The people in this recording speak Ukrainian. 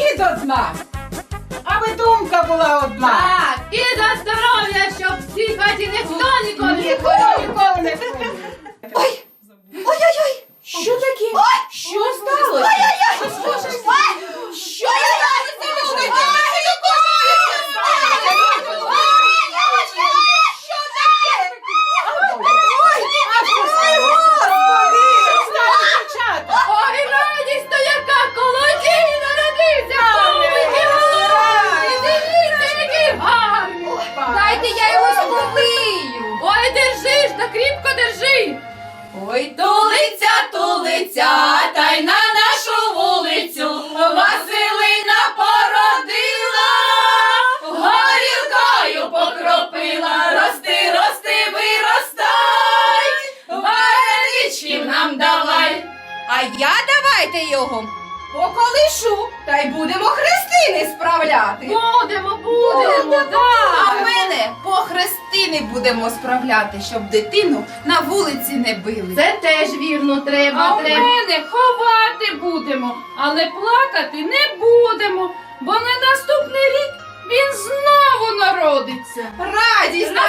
і до дна. Аби думка була одна. Так, і за здоров'я, щоб в цій хаті ніхто ніколи не Ніколи ніколи не я! Ой, держи ж, та кріпко держи! Ой, тулиця, тулиця, та й на нашу вулицю Василина породила, горілкою покропила, рости, рости, виростай, вареничків нам давай. А я давайте його поколишу, та й будемо хрестини справляти. Будемо, будемо, А хрестини будемо справляти, щоб дитину на вулиці не били. Це теж вірно треба, А у мене ховати будемо, але плакати не будемо, бо на наступний рік він знову народиться. Радість на